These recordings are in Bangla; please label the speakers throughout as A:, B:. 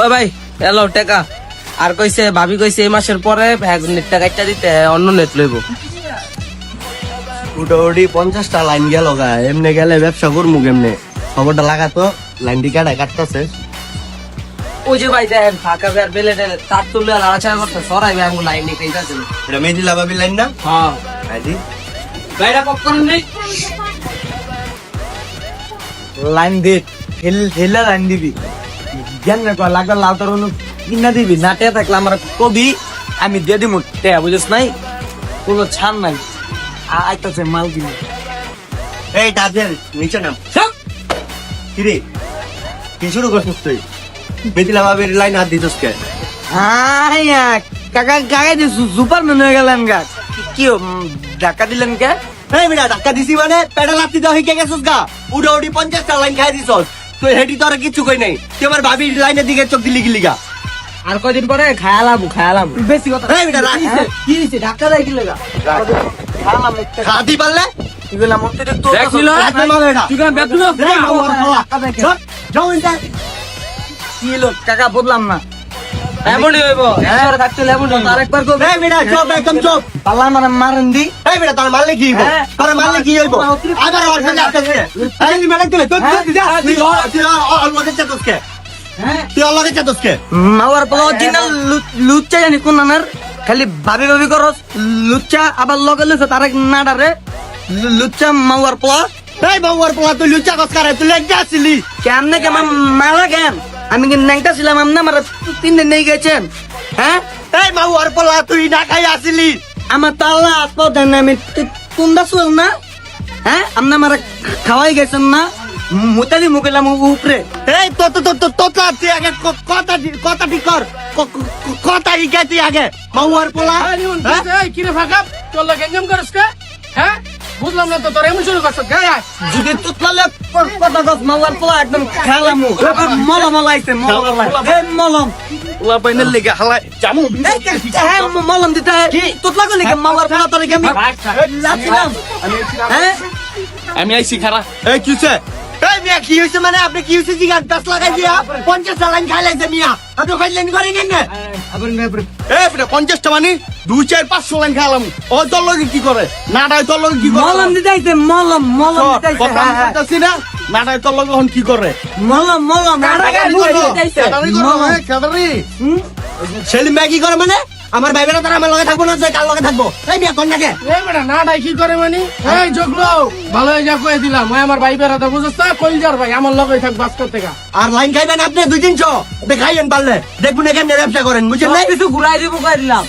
A: ওই ভাই এলো টাকা। আর কইছে ভাবি কইছে এই মাসের পরে নেট টাকা দিতে অন্য নেট লইব।
B: মোটামুটি পঞ্চাশটা লাইন গেল গা এমনি গেলে ব্যবসা করব কেমনে? খবরটা লাগাতো লাইনটি কাটা কাটতেছে?
A: ওই যে ভাই দেখেন ফাঁকা বের বেলে তার তুলে আর আড়াচাড়া করতে সরাই ভাই আঙুল লাইন নিতে যাচ্ছে
B: এটা মেজি লাভাবি লাইন না?
A: হ্যাঁ।
B: আইডি
A: ভাইরা পপকর্ন নেই।
C: লাইন দে ঠেল ঠেলা লাইন দিবি। জ্ঞান না কর লাগবে লাউ তোর কিনা দিবি? না টেয়া থাকলে আমার কবি আমি দিয়ে দিমু। টেয়া বুঝিস নাই? কোনো ছাড় নাই। আইতাছে মাল কিনে
B: এই তাদের নিচে নাম। কিরে? কি শুরু করছিস তুই? মেজি লাভাবির লাইন হাত দিতস কে?
C: আয়া কাকা কাকা দি সুপার ম্যান হয়ে গেলেন গা। কি- কি ধাক্কা দিলেন কে?
B: এই বেটা ধাক্কা দিছি মানে পেডাল লাত্তি দাও হিকে গেছিস গা? উড়ে উড়ি পঞ্চাশটা লাইন খাই দিছস। তুই হেডি তোর কিছু কই নাই। তুই আমার ভাবি লাইনের দিকে চোখ দিলি গিলি গা।
A: আর কয়দিন পরে খায়ালাম খায়ালাম।
C: বেশি কথা
B: এই বেটা রাখ
C: কি দিছে ধাক্কা দেয় কি লাগা খালাম একটা
B: খাদি পারলে?
C: এগুলা অতিরিক্ত
A: দেখছিল? তুই কেন
B: যাও ইনটা।
C: কি লোক কাকা বদলাম না।
A: এমনই হইব একবার থাকতে এমনই হইব
C: আরেকবার কবে
B: এই বেটা চুপ একদম চুপ
C: পাল্লা মানে মারেন দি
B: এই বেটা তোর মারলে কি হইব
C: হ্যাঁ।
B: তোর মারলে কি হইব আবার ওর সাথে আসতেছে এই তুই মেরে দিলে তুই তুই যা তুই ওর- তুই ওর- ওর লগে চাতসকে
C: হ্যাঁ
B: তুই ওর লগে চাতসকে
C: মাওয়ার পোলা অরিজিনাল লুচ্চা জানি কোন নানার খালি ভাবি ভাবি করস লুচ্চা আবার লগে লুচ্চা তার না ডারে লুচ্চা মাওয়ার পোলা
B: এই বাবুর পোলা তুই লুচা কস করে তুই লেগে
C: কেমনে কেমন মারা কেন আমি কি ন্যাংটা ছিলাম আমনে আমার তিন দিন নেই গেছেন। হ্যাঁ?
B: এই বাবুর পোলা তুই না খাই আসিলি।
C: আমার তাল্লা আসপ দেন আমি কুন্দা শুল না? হ্যাঁ? আমনে আমার খাওয়াই গেছেন না? মুতালি মুকেলাম উপরে।
B: এই তো তো তো তো তো তো আগে ক- কথা কথা ঠিক কর। ক- ক- ক- কথা তুই আগে? বাবুর পোলা? হ্যাঁ?
D: কিরে ফাঁকা? তোর লোক এনজাম করিস কে? বুঝলাম না তো তোর এমন শুরু করছ? গায়ে।
C: যদি তুতলালে কথা কস মাওয়ার পোলা একদম খেলামু। মলম লাইছে মলম। এই মলম।
B: পোলা পাইনের লেগে হালাই জামু
C: হ্যাঁ মলম দিতে তুতলা গলি কে মাওয়ার পোলা তোর আমি হ্যাঁ?
D: আমি আইছি খারা
B: এই কিছে এই মিয়া কি হইছে মানে? আপনি কি হইছে জিগা দশ লাগাই দিয়া। পঞ্চাশ লাইন খাই লাইছে মিয়া। আপনি খাইলেন করেন কেন এই বেটা পঞ্চাশটা মানে দুই চার পাঁচশো লাইন খাইলাম। ও লগে কি করে? তোর লগে কি করে?
C: মলম দিতে মলম মলম দিতে হ্যাঁ, হ্যাঁ।
B: না। তোর লগে এখন কি করে?
C: মলম মলম
B: কেদারি
C: মলম। হুম?
B: ছেলে মেয়ে কি করে মানে? আমার ভাই বেটা তারা আমার লগে থাকব না যে কার লগে থাকব? এই মিয়া কোন নাকে।
D: এই বেটা না ডাই কি করে মানে? এই জগলো ভালো হয়ে যা কয়ে দিলাম। ওই আমার ভাই বেড়াতে বুঝছ না? কইলজার ভাই আমার লগেই থাক বাস করতে গা
B: আর লাইন খাইবেন আপনি দুই তিনশো? আপনি খাইয়েন পারলে। দেখুন কেমনে ব্যবসা করেন বুঝছেন না
C: কিছু ঘুরাই দিব কই দিলাম।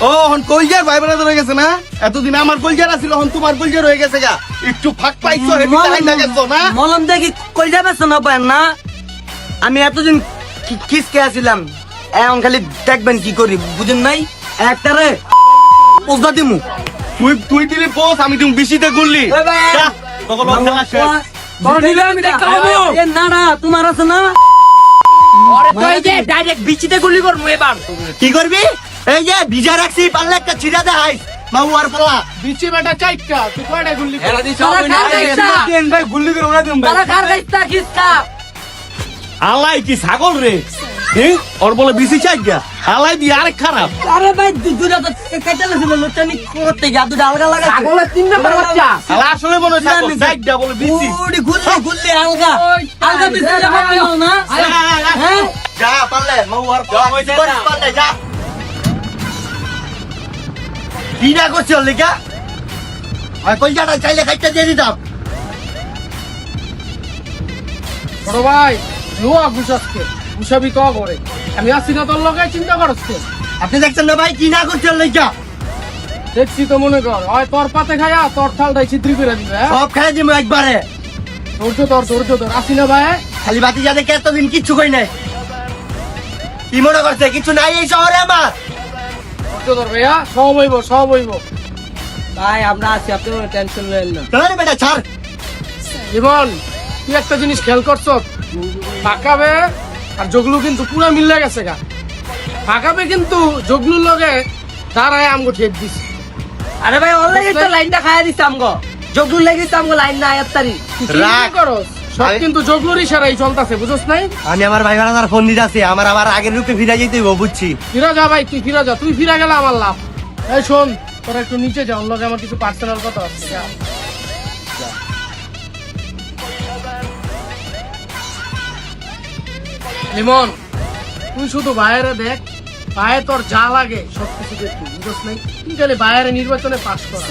B: ও হন কলজার ভাই বেড়া রয়ে গেছে না? এতদিন আমার কলজার আছিল হন তোমার কলজার হয়ে গেছে গা। একটু ফাঁক পাইছো হেবি টাইম না গেছো না?
C: মলম দেখি কই যাবে না পায় না। আমি এতদিন কি- কিসকে আসিলাম? এখন খালি দেখবেন কি করি বুঝেন নাই? একটারে পোজা দিমু।
B: তুই তুই দিলি পোস আমি তুমি বিশিতে
C: এ না না তোমার আছে না?
D: তো এই যে ডাইরেক্ট বিচিতে গুলি করব এবার।
B: কি করবি? এই যে ভিজা রাখছি পারলে একটা ছিড়া দেখাই। মামু আর পোলা।
D: বিচি বেটা চাইকা তুই কয়টা গুলি
A: এরা দিছে
D: তোরা
A: অবৈধ।
D: কার গাইছা?
C: দেন ভাই করে দিম
D: কার
B: হালাই কি ছাগল রে? ওর বলে বিসি চাই গা হালাই দি আরেক খারাপ।
C: আরে ভাই দু- দুটা তো কেটে লাগছিল লোটানি করতে গিয়া দুটা আলগা লাগা
D: ছাগলের তিন নম্বর বাচ্চা।
B: হালা আসলে মনে ছাগল। গা বলে বিসি
C: উড়ি গুল্লি গুল্লি আলগা। আলগা বিসি যাবে না? হ্যাঁ
B: যা পারলে মামু আর পোলা কইছে না পারলে যা। কি না করছি লিখা আর কলজাটা চাইলে খাইতে দিয়ে দিতাম।
D: বড় ভাই লোয়া ঘুষাচ্ছে ঘুষাবি তো করে? আমি আসছি না তোর লগে চিন্তা করছে
B: আপনি দেখছেন না ভাই কি না করছি ওর লিখা
D: দেখছি তো মনে কর। হয় তোর পাতে খায়া তোর থালটাই ছিদ্রি করে দিবে হ্যাঁ?
B: সব খাই দিব একবারে।
D: ধৈর্য তোর ধৈর্য তোর আসি না ভাই।
B: খালি বাতি যাতে এতদিন কিচ্ছু কই নাই। কি মনে করছে? কিছু নাই এই শহরে আমার?
D: ধৈর্য তোর ভাইয়া সব হইব সব হইব।
A: ভাই আমরা আছি আপনি কোনো টেনশন নেন না।
B: চলে বেটা ছাড়।
D: জীবন তুই একটা জিনিস খেয়াল করছ? ফাঁকাবে আর জগলু কিন্তু পুরো মিলে গেছে গা। ফাঁকাবে কিন্তু জগলুর লগে দাঁড়ায় আমগো ঠেক দিস
A: আরে ভাই অলরেডি তো লাইনটা খাইয়া দিছে আমগো। জগদুল লাগিছে আমগো লাইন না আয়াত তারি
D: তুই চিন্তা
B: রাখ।
D: করস? সব
E: আমি-
D: কিন্তু জগলুর ইশারাই চলতেছে বুঝছ নাই?
E: আমি আমার ভাই ভাড়া ফোন দিতে আছি আমার আবার আগের রূপে ফিরে যেতে হইব, বুঝছি।
D: ফিরা যা ভাই তুই ফিরা যা তুই ফিরা গেলে আমার লাভ। এই শোন তোরা একটু নিচে যা অন্য আমার কিছু পার্সোনাল কথা আছে লিমন তুই শুধু বাইরে দেখ পায়ে তোর যা লাগে সবকিছু দেখবি বুঝছ নাই? তুই খালি বাইরে নির্বাচনে পাশ করা।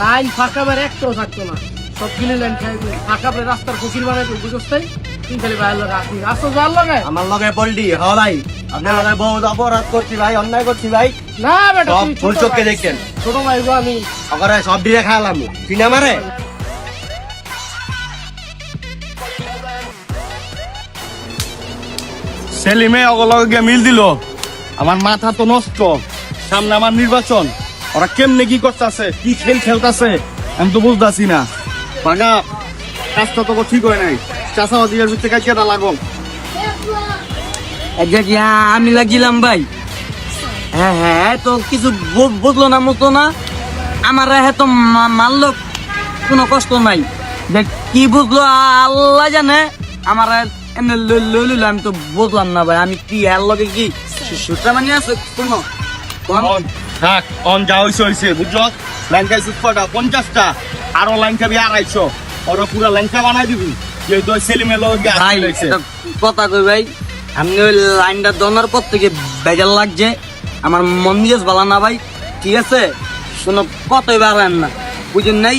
D: লাইন ফাঁকা বের একটাও থাকতো না। সবগুলি লাইন খাইবি ফাঁকা বের রাস্তার ফকির বানাই তুই বুঝছ নাই? তুই খালি বাইরে লগে আসবি। রাস্তা যার লগে।
E: আমার লগে পল্টি হ ভাই। আপনার লগে বহুত অপরাধ করছি ভাই অন্যায় করছি ভাই।
D: না বেটা
E: সব
D: তুই
E: ফুল চোখকে দেখছেন
D: ছোট ভাই গো আমি।
E: ওখানে সব দিয়ে খাওয়ালাম চিনা সেলিমে অগলগে মিল দিল। আমার মাথা তো নষ্ট। সামনে আমার নির্বাচন। ওরা কেমনে কি করতেছে? কি খেল খেলতেছে? আমি তো বুঝতেছি না। পাগা কাজটা তো ঠিক হয় নাই। চাষা ওদিকের ভিতরে কাজ কেটা লাগো
C: আমি লাগিলাম ভাই। হ্যাঁ হ্যাঁ তো কিছু বুঝলো না মতো না। আমার হ্যাঁ তো মারলো, কোনো কষ্ট নাই। যে কি বুঝলো আল্লাহ জানে। আমার এমনি লইল আমি তো বুঝলাম না ভাই আমি কি এর লগে কি সুতা মানে আছে? কোনো
E: থাক অন যা হইছে হইছে পঞ্চাশটা আরও লাইন খাবি আড়াইশো। ওরা পুরা লাইনটা বানাই দিবি। যেহেতু লগে
C: ভাই একটা কথা কই ভাই আমি ওই লাইনটা দনার পর থেকে বেজাল লাগছে। আমার মন মেজাজ ভালো না ভাই ঠিক আছে? শোনো কতই বাড়ান না বুঝেন নাই?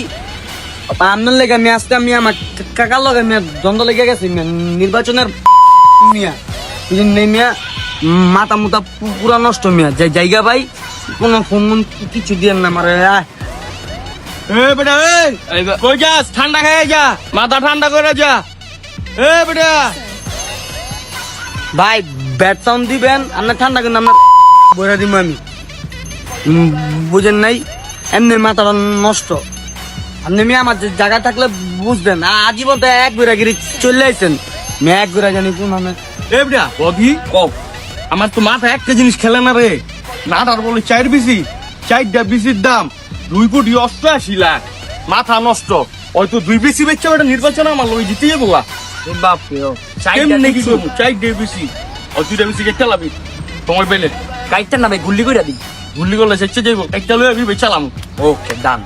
C: আপনার লেগে আমি আজকে আমি আমার কাকার লগে আমি দ্বন্দ্ব লেগে গেছি নির্বাচনের মিয়া বুঝেন নাই মিয়া মাথা মুতা পুরা নষ্ট মিয়া যে জায়গা ভাই কোনো ফোন কিছু দিয়ে না আমার
E: এ বেটা এই কই যাস? ঠান্ডা খেয়ে যা। মাথা ঠান্ডা করে যা। এ বেটা।
C: ভাই ব্যাট সাউন্ড দিবেন আপনার ঠান্ডা কিন্তু আপনার বইরা দিব আমি। বুঝেন নাই? এমনি মাথাটা নষ্ট। আপনি মেয়ে আমার জায়গা থাকলে বুঝবেন। আজীবন তো এক ঘুরা গিরি চলে আইছেন। মেয়ে এক ঘুরা জানি কোন আমি
E: এ বেটা বগি কও আমার তো মাথা একটা জিনিস খেলে না রে। নাটার বলে চার বিসি চারটা বিসির দাম দুই কোটি অষ্টআশি লাখ। মাথা নষ্ট। ওই তো দুই বিসি বেচছে ওটা নির্বাচন আমার লই জিতে যাব
C: বাপ
E: কেমনে কি করব? চারটে বিসি ও দুইটা বিসি কে চালাবি তোমার বেলে
C: কাইটটা না ভাই গুল্লি করে দিই
E: গুল্লি করলে শেষে যাইবো। লই আমি বেচালাম
C: ওকে ডান।